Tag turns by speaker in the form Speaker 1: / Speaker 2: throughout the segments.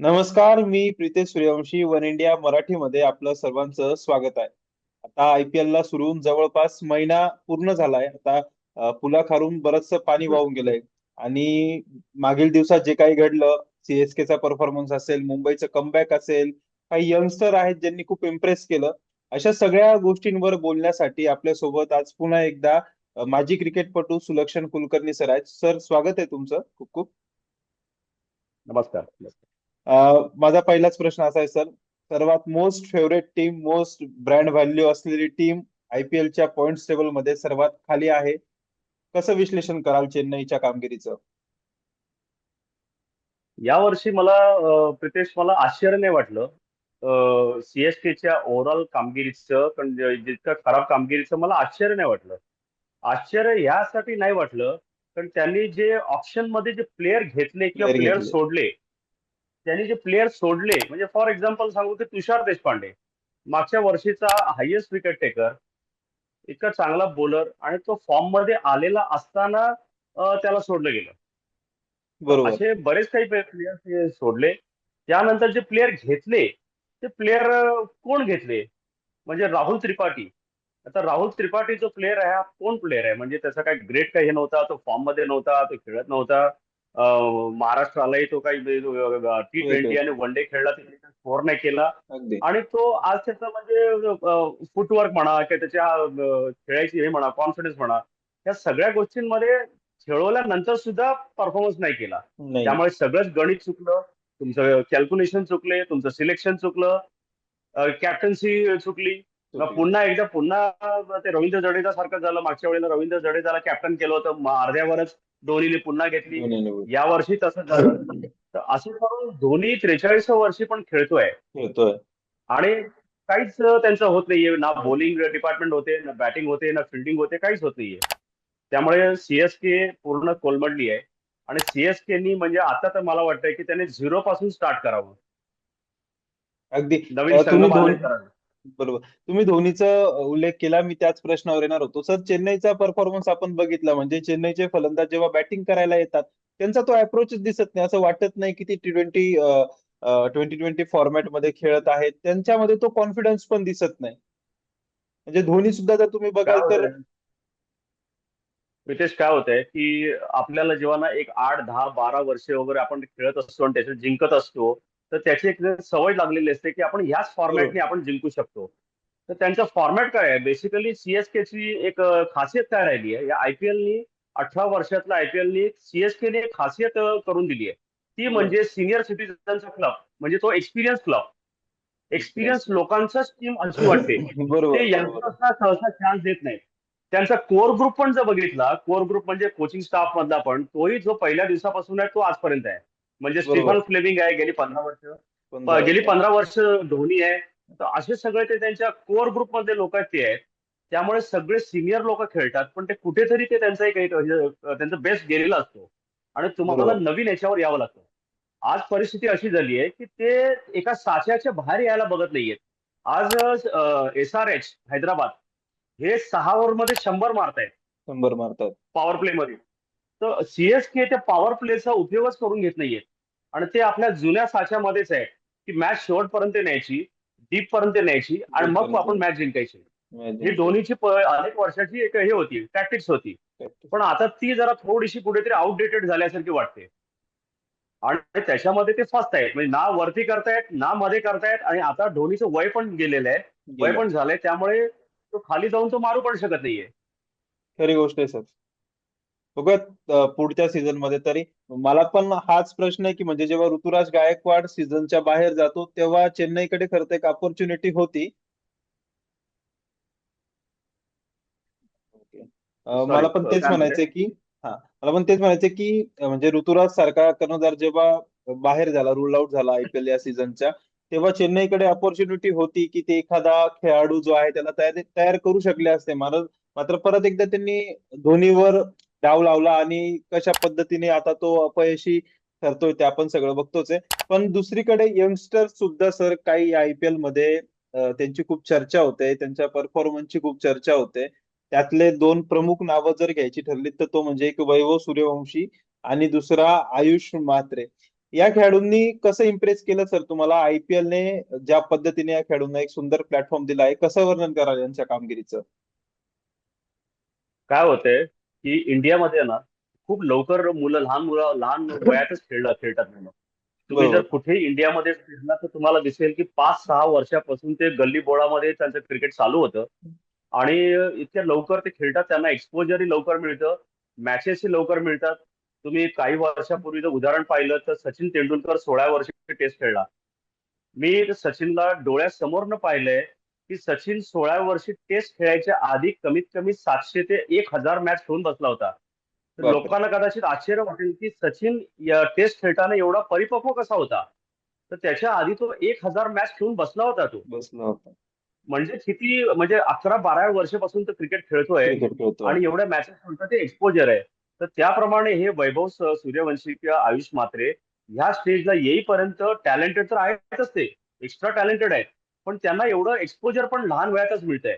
Speaker 1: नमस्कार मी Pritesh Suryavanshi one India मराठीमध्ये आपलं सर्वांचं स्वागत आहे. आता आयपीएल ला सुरू होऊन जवळपास महिना पूर्ण झालाय. आता पुला खारून बरंच पाणी वाहून गेलंय. आणि मागील दिवसात जे काही घडलं सीएसकेचा परफॉर्मन्स असेल मुंबईचं कमबॅक असेल काही यंगस्टर आहेत ज्यांनी खूप इम्प्रेस केलं. अशा सगळ्या गोष्टींवर बोलण्यासाठी आपल्यासोबत आज पुन्हा एकदा माजी क्रिकेटपटू सुलक्षण कुलकर्णी सर आहेत. सर स्वागत आहे तुमचं. खूप खूप.
Speaker 2: नमस्कार.
Speaker 1: माझा पहिलाच प्रश्न असा आहे सर. सर्वात most favourite team most brand value असलेली टीम आयपीएल च्या पॉइंट्स टेबलमध्ये सर्वात खाली आहे. कसं विश्लेषण कराल चेन्नईच्या कामगिरीचं?
Speaker 2: यावर्षी मला प्रितेश मला आश्चर्य नाही वाटलं सीएसकेच्या ओव्हरऑल कामगिरीचं जितकं खराब कामगिरीचं मला आश्चर्य नाही वाटलं. आश्चर्य यासाठी नाही वाटलं कारण त्यांनी जे ऑप्शनमध्ये जे प्लेयर घेतले किंवा प्लेयर. सोडले त्यांनी जे प्लेयर सोडले म्हणजे फॉर एक्झाम्पल सांगू की तुषार देशपांडे मागच्या वर्षीचा हायेस्ट विकेट टेकर इतका चांगला बॉलर आणि तो फॉर्ममध्ये आलेला असताना त्याला सोडलं गेलं.
Speaker 1: बरोबर.
Speaker 2: असे बरेच काही प्लेयर सोडले. त्यानंतर जे प्लेयर घेतले ते प्लेयर कोण घेतले? म्हणजे राहुल त्रिपाठी. आता राहुल त्रिपाठी जो प्लेयर आहे हा कोण प्लेयर आहे? म्हणजे त्याचा काही ग्रेट काही नव्हता तो फॉर्ममध्ये नव्हता तो खेळत नव्हता. महाराष्ट्रालाही तो काही टी ट्वेंटी आणि वन डे खेळला त्याने स्कोर नाही केला. आणि तो आज त्याचा म्हणजे फुटवर्क म्हणा किंवा त्याच्या खेळायची हे म्हणा कॉन्फिडन्स म्हणा या सगळ्या गोष्टींमध्ये खेळवल्यानंतर सुद्धा परफॉर्मन्स नाही केला. त्यामुळे सगळंच गणित चुकलं तुमचं कॅल्क्युलेशन चुकले तुमचं सिलेक्शन चुकलं कॅप्टन्सी चुकली. पुन्हा एकदा पुन्हा ते रवींद्र जडेजा सारखं झालं मागच्या वेळेला रवींद्र जडेजाला कॅप्टन केलं होतं अर्ध्यावरच धोनीने पुन्हा घेतली.
Speaker 1: खेळतोय
Speaker 2: या वर्षी तसं झालं. तर असं करून धोनी त्रेचाळीस वर्षी पण खेळतोय. आणि काहीच त्यांचं होत नाहीये. ना बॉलिंग डिपार्टमेंट होते ना बॅटिंग होते ना फिल्डिंग होते काहीच होत नाहीये. त्यामुळे सीएसके पूर्ण कोलमडली आहे. आणि सीएसकेनी म्हणजे आता तर मला वाटतंय की त्याने झिरो पासून स्टार्ट करावं.
Speaker 1: अगदी.
Speaker 2: नवीन
Speaker 1: बरोबर. तुम्ही धोनीचा उल्लेख केला मी त्याच प्रश्नावर येणार होतो. सर चेन्नईचा परफॉर्मन्स आपण बघितला म्हणजे चेन्नईचे फलंदाज जेव्हा बॅटिंग करायला येतात त्यांचा तो अप्रोचच दिसत नाही. असं वाटत नाही की ती टी ट्वेंटी ट्वेंटी ट्वेंटी फॉर्मॅटमध्ये खेळत आहेत. त्यांच्यामध्ये तो कॉन्फिडन्स पण दिसत नाही. म्हणजे धोनी सुद्धा जर तुम्ही बघाल तर?
Speaker 2: रितेश काय होतंय की आपल्याला जेव्हा ना एक आठ दहा बारा वर्षे वगैरे आपण खेळत असतो आणि त्याच्यात जिंकत असतो तर त्याची एक सवय लागलेली असते की आपण ह्याच फॉर्मॅटने आपण जिंकू शकतो. तर त्यांचा फॉर्मॅट काय आहे? बेसिकली सीएसकेची एक खासियत काय राहिली आहे. या आयपीएलनी अठरा वर्षातल्या आयपीएलनी सीएसकेने एक खासियत करून दिली आहे. ती म्हणजे सिनियर सिटीजनचा क्लब म्हणजे तो एक्सपिरियन्स क्लब एक्सपिरियन्स लोकांचाच टीम अशी वाटते.
Speaker 1: बरोबर.
Speaker 2: ते. यंगस्टर्सना सहसा चान्स देत नाहीत. त्यांचा कोर ग्रुप पण जर बघितला कोर ग्रुप म्हणजे कोचिंग स्टाफ मधला पण तोही जो पहिल्या दिवसापासून आहे तो आजपर्यंत आहे. म्हणजे. स्टीफन फ्लेमिंग आहे गेली पंधरा वर्ष. गेली पंधरा वर्ष धोनी आहे. तर असे सगळे ते त्यांच्या कोर ग्रुपमध्ये लोक आहेत ते आहेत. त्यामुळे सगळे सिनियर लोक खेळतात पण ते कुठेतरी ते त्यांचा एक म्हणजे, त्यांचा बेस्ट गेलेला असतो. आणि तुम्हाला. नवीन याच्यावर यावं लागतं. आज परिस्थिती अशी झाली आहे की ते एका साच्याच्या बाहेर यायला बघत नाहीयेत. आज एस आर एच हैदराबाद हे सहा ओव्हरमध्ये शंभर मारतायत.
Speaker 1: शंभर मारतात
Speaker 2: पॉवर प्ले मध्ये. तर सीएसके त्या पॉवर प्लेचा उपयोगच करून घेत नाहीयेत आणि ते आपल्या जुन्या साच्यामध्येच आहे की मॅच शेवटपर्यंत न्यायची डीप पर्यंत न्यायची आणि मग आपण मॅच जिंकायची. ही धोनीची अनेक वर्षाची एक हे होती टॅक्टिक्स होती. पण आता ती जरा थोडीशी कुठेतरी आउटडेटेड झाल्यासारखी वाटते. आणि त्याच्यामध्ये ते फर्स्ट आहेत. म्हणजे ना वरती करतायत ना मध्ये करतायत आणि आता धोनीचं वय पण गेलेलं आहे. वय पण झालंय त्यामुळे तो खाली जाऊन तो मारू पण शकत नाहीये.
Speaker 1: खरी गोष्ट आहे सर. बघूयात अ, पुढच्या सीझनमध्ये. तरी मला पण हाच प्रश्न आहे की म्हणजे जेव्हा ऋतुराज गायकवाड सीझनच्या बाहेर जातो तेव्हा चेन्नईकडे खरं एक ऑपॉर्च्युनिटी होती. अ, मला पण तेच
Speaker 2: काय
Speaker 1: म्हणायचंय की हा मला पण तेच म्हणायचंय की अ, म्हणजे ऋतुराज सारखा कर्णधार जेव्हा बाहेर झाला रूल आउट झाला आयपीएल या सीझनच्या तेव्हा चेन्नईकडे ऑपॉर्च्युनिटी होती की ते एखादा खेळाडू जो आहे त्याला तयार तयार करू शकले असते. मात्र मात्र परत एकदा त्यांनी धोनीवर डाव लावला आणि कशा पद्धतीने आता तो अपयशी ठरतोय ते आपण सगळं बघतोच आहे. पण दुसरीकडे यंगस्टर सुद्धा सर काही आयपीएलमध्ये त्यांची खूप चर्चा होते. त्यांच्या परफॉर्मन्सची खूप चर्चा होते. त्यातले दोन प्रमुख नावं जर घ्यायची ठरली तर तो म्हणजे एक वैभव सूर्यवंशी आणि दुसरा आयुष म्हात्रे. या खेळाडूंनी कसं इम्प्रेस केलं सर? तुम्हाला आयपीएल ने ज्या पद्धतीने या खेळाडूंना एक सुंदर प्लॅटफॉर्म दिला आहे कसं वर्णन कराल यांच्या कामगिरीचं?
Speaker 2: काय होतंय? की इंडियामध्ये ना खूप लवकर मुलं लहान मुलं लहान वयातच खेळला खेळतात मुलं. तुम्ही जर. कुठे इंडियामध्ये फिरला तर तुम्हाला दिसेल की पाच सहा वर्षापासून ते गल्ली बोळामध्ये त्यांचं क्रिकेट चालू होतं. आणि इतक्या लवकर ते खेळतात त्यांना एक्सपोजरही लवकर मिळतं मॅचेसही लवकर मिळतात. तुम्ही काही वर्षापूर्वीचं उदाहरण पाहिलं तर सचिन तेंडुलकर सोळा वर्षी टेस्ट खेळला. मी सचिनला डोळ्यासमोरनं पाहिलंय की सचिन सोळा वर्षी टेस्ट खेळायच्या आधी कमीत कमी सातशे ते एक हजार मॅच खेळून बसला होता. तर. लोकांना कदाचित आश्चर्य वाटेल की सचिन या टेस्ट खेळताना एवढा परिपक्व कसा होता? तर त्याच्या आधी तो एक हजार मॅच खेळून बसला होता तो.
Speaker 1: बसला होता.
Speaker 2: म्हणजे किती म्हणजे अकरा बारा वर्षापासून तो क्रिकेट खेळतोय
Speaker 1: खेळतो
Speaker 2: आणि एवढ्या मॅचेस म्हणतात ते एक्सपोजर आहे. तर त्याप्रमाणे हे वैभव सूर्यवंशी किंवा आयुष मात्रे ह्या स्टेजला येईपर्यंत टॅलेंटेड तर आहेतच ते. एक्स्ट्रा टॅलेंटेड आहेत. पण त्यांना एवढं एक्सपोजर पण लहान वयातच मिळतंय.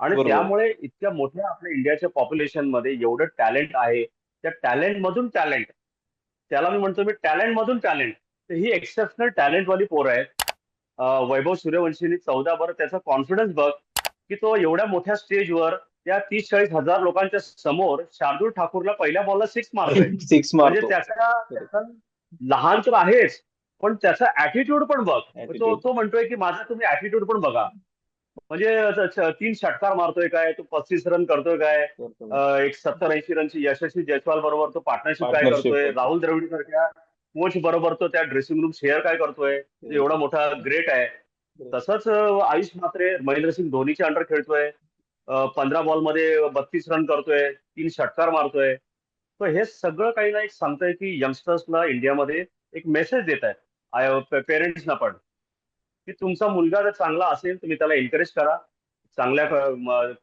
Speaker 2: आणि. त्यामुळे इतक्या मोठ्या आपल्या इंडियाच्या पॉप्युलेशनमध्ये एवढं टॅलेंट आहे. त्या टॅलेंट मधून टॅलेंट त्याला मी म्हणतो मी टॅलेंट मधून टॅलेंट तर ही एक्सेप्शनल टॅलेंट वाली पोरं आहेत. वैभव सूर्यवंशीने चौदा बरं त्याचा कॉन्फिडन्स बघ की तो एवढ्या मोठ्या स्टेजवर त्या तीस चाळीस हजार लोकांच्या समोर शार्दूल ठाकूरला पहिल्या बॉलला सिक्स मारतोय.
Speaker 1: सिक्स
Speaker 2: म्हणजे त्याचा लहान तर आहेच. पण त्याचा ऍटिट्यूड पण बघ. तो. तो म्हणतोय की माझा तुम्ही ऍटिट्यूड पण बघा. म्हणजे तीन षटकार मारतोय काय? तो पस्तीस रन करतोय काय? एक सत्तर ऐंशी रनची यशस्वी जयस्वाल बरोबर तो पार्टनरशिप काय करतोय?
Speaker 1: करतो.
Speaker 2: राहुल द्रविड सारख्या कोच बरोबर तो त्या ड्रेसिंग रूम शेअर काय करतोय? एवढा मोठा ग्रेट आहे. तसंच आयुष मात्रे महेंद्रसिंग धोनीच्या अंडर खेळतोय. पंधरा बॉलमध्ये बत्तीस रन करतोय. तीन षटकार मारतोय. तर हे सगळं काही ना एक सांगतंय की यंगस्टर्सला इंडियामध्ये एक मेसेज देत आहेत पेरेंट्सना पण. की तुमचा मुलगा जर चांगला असेल तुम्ही त्याला एनकरेज करा. चांगल्या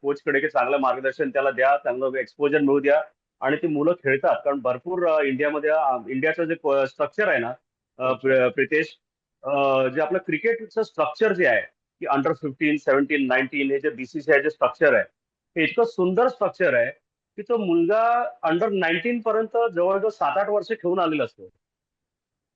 Speaker 2: कोचकडे की चांगलं मार्गदर्शन त्याला द्या चांगलं एक्सपोजर मिळू द्या. आणि ती मुलं खेळतात. कारण भरपूर इंडियामध्ये इंडियाचं जे स्ट्रक्चर आहे ना प्रितेश जे आपलं क्रिकेटचं स्ट्रक्चर जे आहे की अंडर फिफ्टीन सेव्हन्टीन नाईन्टीन हे जे बीसीसीआय जे स्ट्रक्चर आहे हे इतकं सुंदर स्ट्रक्चर आहे की तो मुलगा अंडर नाईन्टीन पर्यंत जवळजवळ सात आठ वर्ष खेळून आलेला असतो.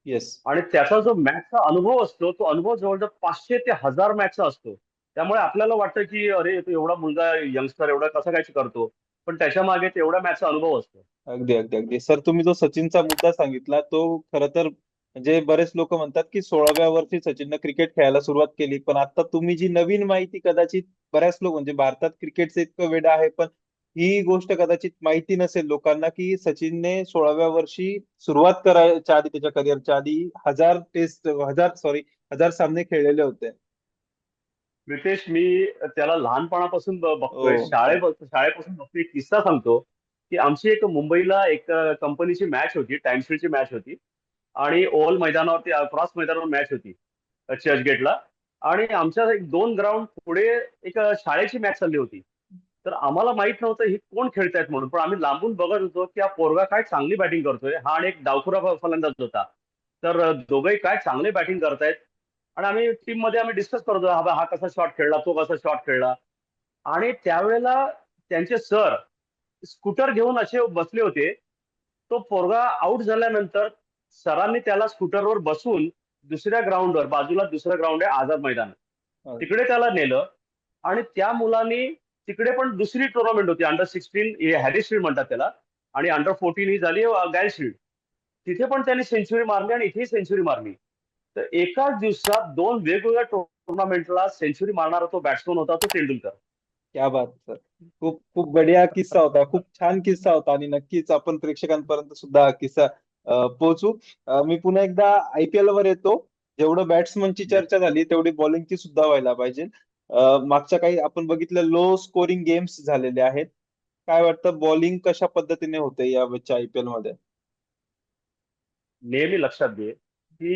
Speaker 1: येस
Speaker 2: आणि त्याचा जो मॅचचा अनुभव असतो तो अनुभव जवळजवळ पाचशे ते हजार मॅचचा असतो. त्यामुळे आपल्याला वाटतं की अरे तो एवढा मुलगा यंगस्टर एवढा कसा काय करतो? पण त्याच्यामागे तेवढा मॅचचा अनुभव असतो.
Speaker 1: अगदी अगदी अगदी. सर तुम्ही जो सचिनचा मुद्दा सांगितला तो खरं तर म्हणजे बरेच लोक म्हणतात की सोळाव्या वर्षी सचिननं क्रिकेट खेळायला सुरुवात केली पण आता तुम्ही जी नवीन माहिती कदाचित बऱ्याच लोक म्हणजे भारतात क्रिकेटचं इतकं वेड आहे पण ही गोष्ट कदाचित माहिती नसेल लोकांना की सचिनने सोळाव्या वर्षी सुरुवात करायच्या आधी त्याच्या करिअरच्या आधी हजार टेस्ट हजार सॉरी हजार सामने खेळलेले होते.
Speaker 2: रितेश मी त्याला लहानपणापासून बघतोय.
Speaker 1: हो.
Speaker 2: शाळे शाळेपासून बघतोय. एक किस्सा सांगतो की आमची एक मुंबईला एक कंपनीची मॅच होती. टाइमशीटची मॅच होती. आणि ओव्हल मैदानावरती क्रॉस मैदानावर मॅच होती. चर्चगेटला आणि आमच्या एक दोन ग्राउंड पुढे एक शाळेची मॅच चालली होती. तर आम्हाला माहीत नव्हतं ही कोण खेळतायत म्हणून. पण आम्ही लांबून बघत होतो की हा पोरगा काय चांगली बॅटिंग करतोय. हा आणि एक डावखुरा फलंदाज होता. तर अ, दोघंही काय चांगले बॅटिंग करतायत. आणि आम्ही टीममध्ये आम्ही डिस्कस करतो हा हा कसा शॉट खेळला तो कसा शॉट खेळला. आणि त्यावेळेला त्यांचे सर स्कूटर घेऊन असे बसले होते. तो पोरगा आउट झाल्यानंतर सरांनी त्याला स्कूटरवर बसून दुसऱ्या ग्राउंडवर बाजूला दुसरं ग्राउंड आहे आझाद मैदान.
Speaker 1: हा.
Speaker 2: तिकडे त्याला नेलं. आणि त्या मुलांनी तिकडे पण दुसरी टुर्नामेंट होती. अंडर सिक्स्टीन हॅरिशील्ड म्हणतात त्याला. आणि अंडर फोर्टीन ही झाली गायल तिथे पण त्यांनी सेंचुरी मारली आणि इथेही सेंचुरी मारली. तर एकाच दिवसात दोन वेगवेगळ्या टुर्नामेंटला सेंचुरी मारणारा तो बॅट्समन होता तो तेंडुलकर.
Speaker 1: क्या बात सर खूप खूप बढिया किस्सा होता. खूप छान किस्सा होता आणि नक्कीच आपण प्रेक्षकांपर्यंत सुद्धा हा किस्सा पोहोचू. मी पुन्हा एकदा आयपीएल वर येतो. जेवढं बॅट्समनची चर्चा झाली तेवढी बॉलिंगची सुद्धा व्हायला पाहिजे. मागच्या काही आपण बघितलं लो स्कोरिंग गेम्स झालेले आहेत. काय वाटतं बॉलिंग कशा पद्धतीने होते या आयपीएलमध्ये?
Speaker 2: नेहमी लक्षात घे की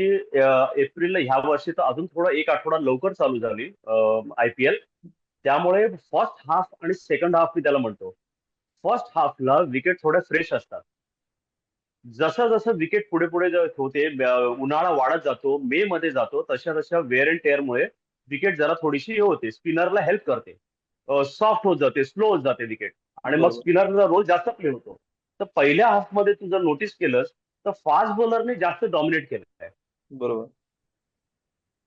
Speaker 2: एप्रिलला ह्या वर्षी तर अजून थोडा एक आठवडा लवकर चालू झाली आयपीएल त्यामुळे फर्स्ट हाफ आणि सेकंड हाफ मी त्याला म्हणतो. फर्स्ट हाफला विकेट थोड्या फ्रेश असतात. जसं जसं विकेट पुढे पुढे होते उन्हाळा वाढत जातो मे मध्ये जातो तशा तशा वेअर अँड टेअरमुळे विकेट जरा थोडीशी हे होते. स्पिनरला हेल्प करते. सॉफ्ट होत जाते स्लो होत जाते विकेट. आणि मग. स्पिनरचा रोल जास्त प्ले होतो. तर पहिल्या हाफमध्ये तू जर नोटीस केलंस तर फास्ट बॉलरने जास्त डॉमिनेट केलं
Speaker 1: बरोबर.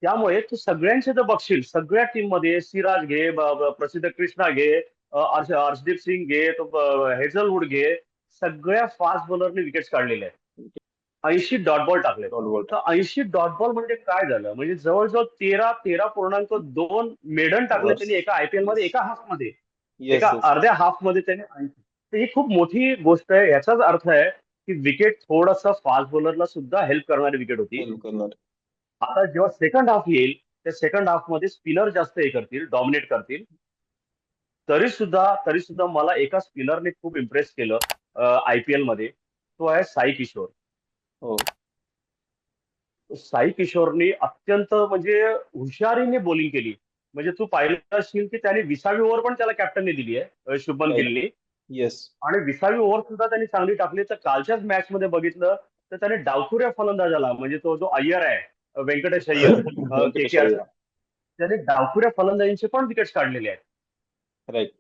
Speaker 2: त्यामुळे तू सगळ्यांचे जर बघशील. सगळ्या टीममध्ये सिराज घे प्रसिद्ध कृष्णा घे अ, हर्ष- हर्षदीप सिंग घे हेझलवूड घे. सगळ्या फास्ट बॉलरने विकेट्स काढलेले आहेत. ऐंशी डॉट बॉल टाकले. तर ऐंशी डॉट बॉल म्हणजे काय झालं? म्हणजे जवळजवळ तेरा तेरा पूर्णांक दोन मेडन टाकले. त्यांनी एका आयपीएलमध्ये एका
Speaker 1: हाफमध्ये
Speaker 2: एका अर्ध्या हाफमध्ये त्याने 80. तर ही खूप मोठी गोष्ट आहे. याचाच अर्थ आहे की विकेट थोडस फास्ट बॉलरला सुद्धा हेल्प करणारी विकेट होती. आता जेव्हा सेकंड हाफ येईल त्या सेकंड हाफमध्ये स्पिनर जास्त हे करतील डॉमिनेट करतील. तरी सुद्धा तरी सुद्धा मला एका स्पिनरने खूप इम्प्रेस केलं आयपीएलमध्ये. तो आहे साई किशोर. साई किशोरनी अत्यंत म्हणजे हुशारीने बॉलिंग केली. म्हणजे तू पाहिलं असशील की त्याने विसावी ओव्हर पण त्याला कॅप्टनने दिली आहे शुभमन
Speaker 1: Right.
Speaker 2: गिलनी.
Speaker 1: येस
Speaker 2: आणि विसावी ओव्हर सुद्धा त्यांनी चांगली टाकली. तर कालच्याच मॅच मध्ये बघितलं तर त्याने डावखुऱ्या फलंदाजाला म्हणजे तो जो अय्यर आहे व्यंकटेश अय्यर त्याने डावखुऱ्या फलंदाजींचे पण विकेट्स काढलेले आहेत.
Speaker 1: राईट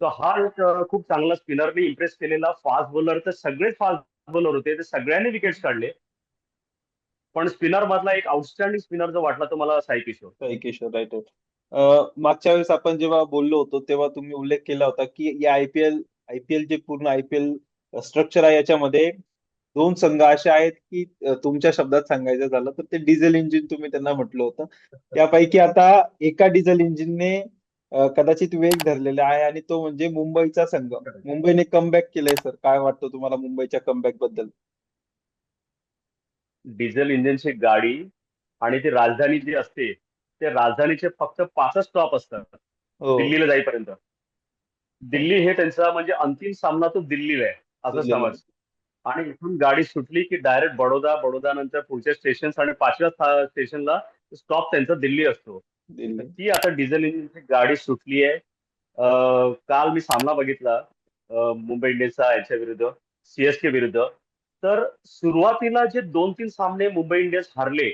Speaker 2: तर हा एक खूप चांगला स्पिनरने इम्प्रेस केलेला फास्ट बॉलर तर सगळेच फास्ट बॉलर होते ते सगळ्यांनी विकेट्स काढले. पण स्पिनर मधला एक आउटस्टँडिंग स्पिनर जो वाटला तो मला साई किशोर.
Speaker 1: साई किशोर राईट मागच्या वेळेस आपण जेव्हा बोललो होतो तेव्हा तुम्ही उल्लेख केला होता की या आयपीएल आयपीएल जे पूर्ण आयपीएल स्ट्रक्चर आहे याच्यामध्ये दोन संघ असे आहेत की तुमच्या शब्दात सांगायचं झालं तर ते डिझेल इंजिन तुम्ही त्यांना म्हटलं होतं. त्यापैकी आता एका डिझेल इंजिनने कदाचित वेग धरलेला आहे आणि तो म्हणजे मुंबईचा संघ. मुंबईने कमबॅक केलंय सर काय वाटतं तुम्हाला मुंबईच्या कमबॅकबद्दल?
Speaker 2: डिझेल इंजिनची गाडी आणि ती राजधानी जी असते ते राजधानीचे फक्त पाचच स्टॉप असतात.
Speaker 1: हो.
Speaker 2: दिल्लीला जाईपर्यंत. दिल्ली हे त्यांचा म्हणजे अंतिम सामना तो दिल्लीला आहे असं. समज. आणि इथून गाडी सुटली की डायरेक्ट बडोदा बडोदा नंतर पुढच्या स्टेशन आणि पाचव्या स्टेशनला स्टॉप त्यांचा दिल्ली असतो. ती आता डिझेल इंजिनची गाडी सुटली आहे काल मी सामना बघितला मुंबई इंडियन्सचा याच्या विरुद्ध सीएसके विरुद्ध. तर सुरुवातीला जे दोन तीन सामने मुंबई इंडियन्स हरले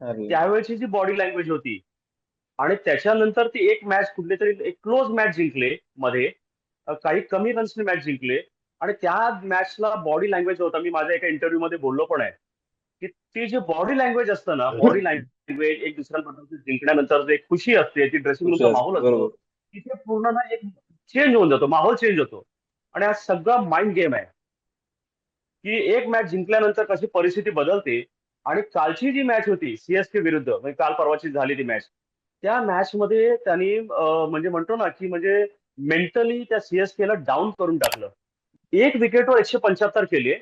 Speaker 2: त्यावेळेची जी बॉडी लँग्वेज होती आणि त्याच्यानंतर ती एक मॅच कुठली तरी एक क्लोज मॅच जिंकले मध्ये. काही कमी रन्सने मॅच जिंकले. आणि त्या मॅचला बॉडी लँग्वेज होता. मी माझ्या एका इंटरव्ह्यू मध्ये बोललो पण आहे. की ती जी बॉडी लँग्वेज असतं ना बॉडी लँग्वेज एक दुसऱ्यांबद्दल जिंकण्यानंतर जे खुशी असते ती ड्रेसिंग रूमचा माहोल असतो तिथे पूर्ण ना एक चेंज होऊन जातो माहोल चेंज होतो. आणि हा सगळा माइंड गेम आहे. की एक मॅच जिंकल्यानंतर कशी परिस्थिती बदलते आणि कालची जी मॅच होती सीएसके विरुद्ध म्हणजे काल परवाची झाली ती मॅच त्या मॅच मध्ये त्यांनी म्हणजे म्हणतो ना की म्हणजे मेंटली त्या सीएसके ला डाऊन करून टाकलं. एक विकेटवर एकशे पंच्याहत्तर केले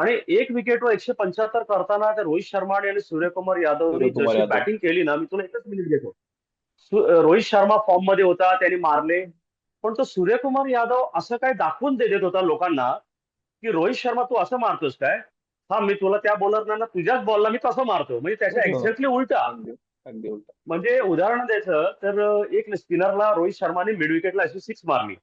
Speaker 2: आणि एक विकेटवर एकशे पंच्याहत्तर करताना त्या रोहित शर्मा आणि सूर्यकुमार यादवनी
Speaker 1: सूर्यकुमार
Speaker 2: जशी
Speaker 1: यादव.
Speaker 2: बॅटिंग केली ना मी तुला एकच मिनिट घेतो रोहित शर्मा फॉर्ममध्ये होता त्यांनी मारले. पण तो सूर्यकुमार यादव असं काय दाखवून दे- देत होता लोकांना की रोहित शर्मा तू असं मारतोस काय? हा मी तुला त्या बॉलरना तुझ्याच बॉलला मी तसं मारतो. म्हणजे त्याच्या
Speaker 1: हो.
Speaker 2: एक्झॅक्टली उलटा.
Speaker 1: अगदी अगदी उलट. म्हणजे
Speaker 2: उदाहरण द्यायचं तर एक स्पिनरला रोहित शर्माने मिड विकेटला अशी सिक्स मारली.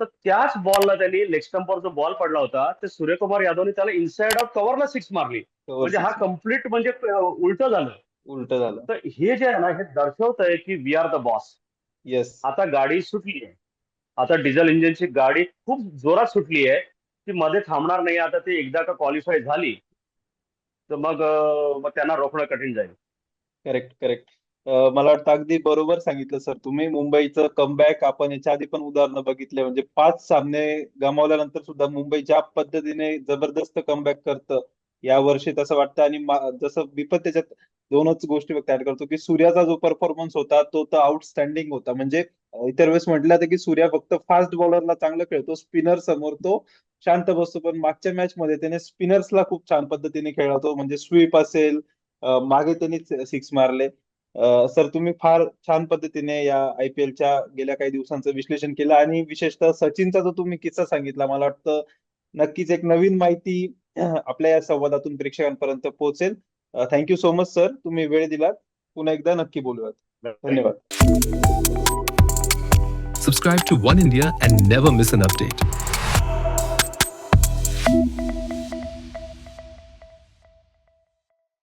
Speaker 2: तर त्याच बॉलला त्यांनी लेग स्टंपवर जो बॉल पडला होता ते सूर्यकुमार यादवने त्याला इनसाइड आउट कव्हरला सिक्स मारली. म्हणजे हा कंप्लीट म्हणजे उलट झालं.
Speaker 1: उलट झालं.
Speaker 2: तर हे जे आहे ना हे दर्शवत आहे की we are the boss
Speaker 1: yes
Speaker 2: आता गाडी सुटली आहे. आता डिझेल इंजिनची गाडी खूप जोरात सुटली आहे ती मध्ये थांबणार नाही आता ती एकदा का क्वालिफाय झाली तर मग त्यांना रोखणं कठीण जाईल.
Speaker 1: करेक्ट करेक्ट मला वाटतं अगदी बरोबर सांगितलं सर. तुम्ही मुंबईचं कमबॅक आपण याच्या आधी पण उदाहरणं बघितले. म्हणजे पाच सामने गमावल्यानंतर सुद्धा मुंबई ज्या पद्धतीने जबरदस्त कमबॅक करतं या वर्षी तसं वाटतं. आणि जसं विपत त्याच्यात दोनच गोष्टी व्यक्त ऍड करतो की सूर्याचा जो परफॉर्मन्स होता तो तर आउटस्टँडिंग होता. म्हणजे इतर वेळेस म्हटलं होतं की सूर्या फक्त फास्ट बॉलरला चांगलं खेळतो स्पिनर समोर तो शांत बसतो. पण मागच्या मॅच मध्ये त्याने स्पिनर्सला खूप छान पद्धतीने खेळला तो म्हणजे स्वीप असेल मागे त्यांनी सिक्स मारले. सर तुम्ही फार छान पद्धतीने या IPL च्या गेल्या काही दिवसांचं विश्लेषण केलं आणि विशेषतः सचिनचा जो तुम्ही किस्सा सांगितला मला वाटतं नक्कीच एक नवीन माहिती आपल्या या संवादातून प्रेक्षकांपर्यंत पोहोचेल. थँक्यू सो मच सर तुम्ही वेळ दिलात. पुन्हा एकदा नक्की बोलूयात. धन्यवाद.
Speaker 3: Subscribe to One India and never miss an update